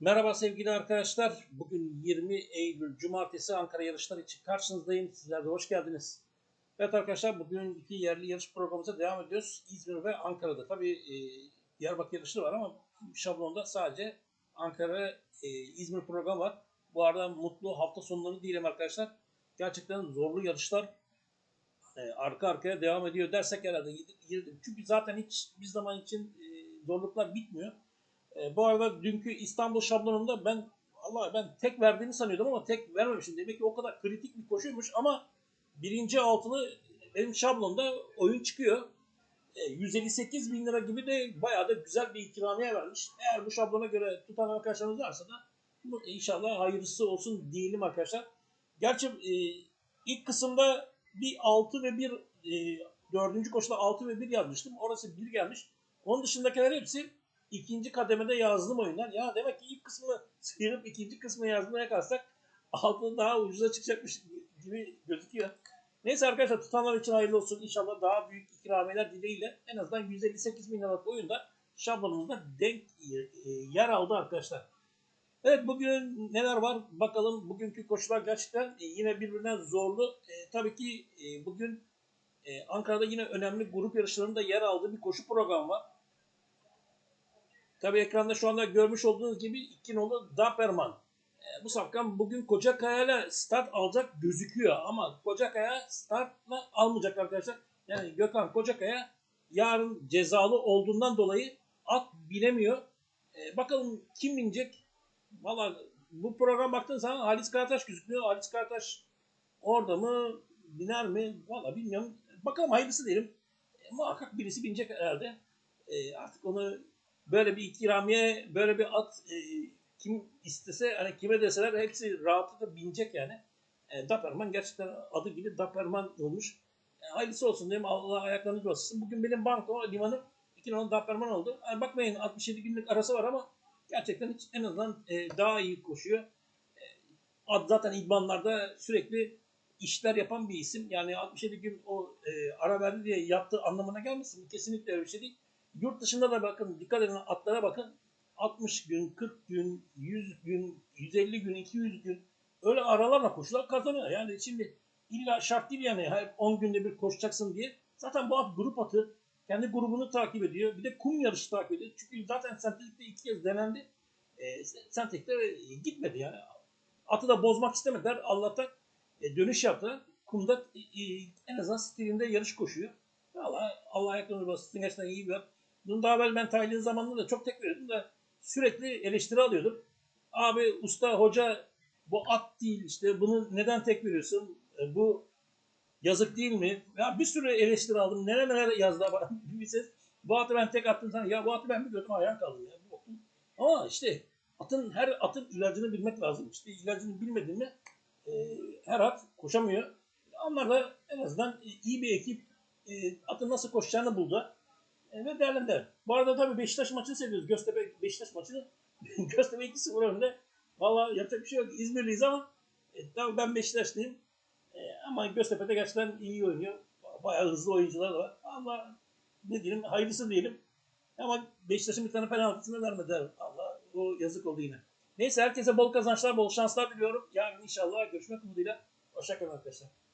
Merhaba sevgili arkadaşlar. Bugün 20 Eylül Cumartesi Ankara yarışları için karşınızdayım. Sizler de hoş geldiniz. Evet arkadaşlar bugün iki yerli yarış programımıza devam ediyoruz. İzmir ve Ankara'da. Tabii e, Diyarbakır yarışları var ama şablonda sadece Ankara, e, İzmir programı var. Bu arada mutlu hafta sonları diyelim arkadaşlar. Gerçekten zorlu yarışlar e, arka arkaya devam ediyor dersek herhalde. Çünkü zaten hiç bir zaman için e, zorluklar bitmiyor. E, bu arada dünkü İstanbul şablonunda ben Allah ben tek verdiğini sanıyordum ama tek vermemişim. Demek ki o kadar kritik bir koşuymuş ama birinci altılı benim şablonda oyun çıkıyor. E, 158 bin lira gibi de bayağı da güzel bir ikramiye vermiş. Eğer bu şablona göre tutan arkadaşlarımız varsa da bu inşallah hayırlısı olsun diyelim arkadaşlar. Gerçi e, ilk kısımda bir 6 ve 1 e, dördüncü koşuda 6 ve 1 yazmıştım. Orası 1 gelmiş. Onun dışındakiler hepsi ikinci kademede yazdığım oyunlar. Ya demek ki ilk kısmını sıyırıp ikinci kısmını yazmaya kalksak altı daha ucuza çıkacakmış gibi gözüküyor. Neyse arkadaşlar tutanlar için hayırlı olsun. İnşallah daha büyük ikramiyeler dileğiyle en azından 158 bin liralık oyunda şablonumuzda denk e, yer aldı arkadaşlar. Evet bugün neler var bakalım. Bugünkü koşular gerçekten e, yine birbirinden zorlu. E, tabii ki e, bugün e, Ankara'da yine önemli grup yarışlarında yer aldığı bir koşu programı var. Tabii ekranda şu anda görmüş olduğunuz gibi iki nolu Daperman. E, bu safkan bugün Kocakaya start alacak gözüküyor ama Kocakaya startla almayacak arkadaşlar. Yani Gökhan Kocakaya yarın cezalı olduğundan dolayı at binemiyor. E, bakalım kim binecek? Valla bu program baktığın zaman Halis Karataş gözükmüyor. Halis Karataş orada mı? Biner mi? Valla bilmiyorum. Bakalım hayırlısı diyelim. E, muhakkak birisi binecek herhalde. E, artık onu böyle bir ikramiye, böyle bir at e, kim istese hani kime deseler hepsi rahatlıkla binecek yani. E, Daperman gerçekten adı gibi Daperman olmuş. E, hayırlısı olsun diyeyim Allah ayaklarını bassın. Bugün benim banko limanım 2 numaralı Daperman oldu. Yani bakmayın 67 günlük arası var ama gerçekten hiç en azından e, daha iyi koşuyor. E, ad zaten idmanlarda sürekli işler yapan bir isim. Yani 67 gün o e, ara verdi diye yaptığı anlamına gelmesin. Kesinlikle öyle bir şey değil. Yurt dışında da bakın dikkat edin atlara bakın. 60 gün, 40 gün, 100 gün, 150 gün, 200 gün öyle aralarla koşular kazanıyor. Yani şimdi illa şart değil yani hep 10 günde bir koşacaksın diye. Zaten bu at grup atı. Kendi grubunu takip ediyor. Bir de kum yarışı takip ediyor. Çünkü zaten sentetikte iki kez denendi. E, sentetikte gitmedi yani. Atı da bozmak istemediler. Allah'tan e, dönüş yaptı. Kumda e, en azından stilinde yarış koşuyor. Allah Allah ayaklarını bassın. Gerçekten iyi bir at. Bunu daha evvel ben tayin zamanında da çok tek veriyordum da sürekli eleştiri alıyordum. Abi usta hoca bu at değil işte bunu neden tek veriyorsun? E, bu yazık değil mi? Ya bir sürü eleştiri aldım. Neler neler yazdı bana bir ses. Bu atı ben tek attım sana. Ya bu atı ben bir gördüm ayağım kaldı ya. Ama işte atın her atın ilacını bilmek lazım. İşte ilacını bilmedin mi e, her at koşamıyor. Onlar da en azından iyi bir ekip e, atın nasıl koşacağını buldu. Ve değerlendiler. Bu arada tabii Beşiktaş maçını seviyoruz. Göztepe Beşiktaş maçını. Göztepe 2-0 önünde. Valla yapacak bir şey yok. İzmirliyiz ama e, tabii ben Beşiktaşlıyım. E, ama Göztepe'de gerçekten iyi oynuyor. Bayağı hızlı oyuncular da var. Allah ne diyelim hayırlısı diyelim. Ama Beşiktaş'ın bir tane penaltısını vermediler. Allah o yazık oldu yine. Neyse herkese bol kazançlar, bol şanslar diliyorum. Yarın inşallah görüşmek umuduyla. Hoşçakalın arkadaşlar.